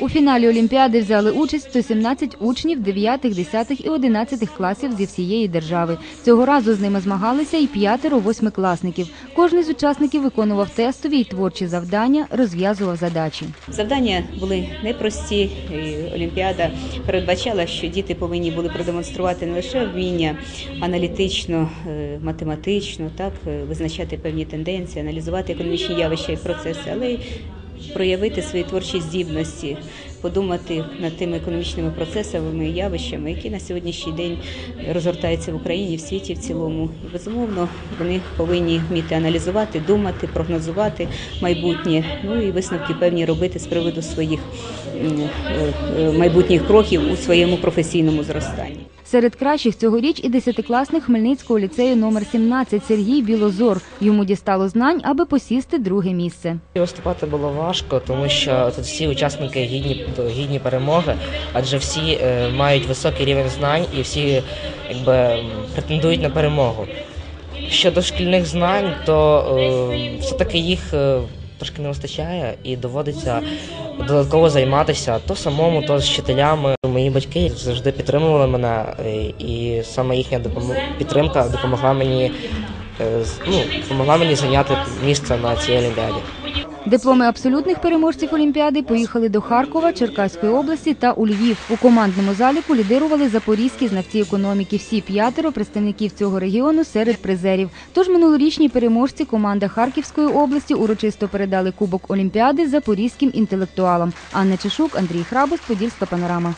У фіналі Олімпіади взяли участь 117 учнів 9, 10 і 11 класів зі всієї держави. Цього разу з ними змагалися і п'ятеро восьмикласників. Кожний з учасників виконував тестові й творчі завдання, розв'язував задачі. Завдання були непрості. Олімпіада передбачала, що діти повинні були продемонструвати не лише вміння аналітично, е, математично, так е, визначати певні тенденції, аналізувати економічні явища і процеси, але й проявити свої творчі здібності, подумати над тими економічними процесами і явищами, які на сьогоднішній день розгортаються в Україні, в світі в цілому. І безумовно вони повинні вміти аналізувати, думати, прогнозувати майбутнє, ну і висновки певні робити з приводу своїх е, е, майбутніх кроків у своєму професійному зростанні. Серед кращих цьогоріч і десятикласник Хмельницького ліцею номер 17 Сергій Білозор. Йому дістало знань, аби посісти друге місце. Виступати було важко, тому що тут всі учасники гідні, гідні перемоги, адже всі е, мають високий рівень знань і всі якби, претендують на перемогу. Щодо шкільних знань, то е, все-таки їх е, трошки не вистачає і доводиться додатково займатися то самому, то з вчителями. Мої батьки завжди підтримували мене, е, і саме їхня допомо- підтримка допомогла мені, е, ну, допомогла мені зайняти місце на цій олімпіаді. Дипломи абсолютних переможців Олімпіади поїхали до Харкова, Черкаської області та у Львів. У командному заліку лідирували запорізькі знавці економіки. Всі п'ятеро представників цього регіону серед призерів. Тож минулорічні переможці команда Харківської області урочисто передали Кубок Олімпіади запорізьким інтелектуалам. Анна Чешук, Андрій Храбус, Подільська панорама.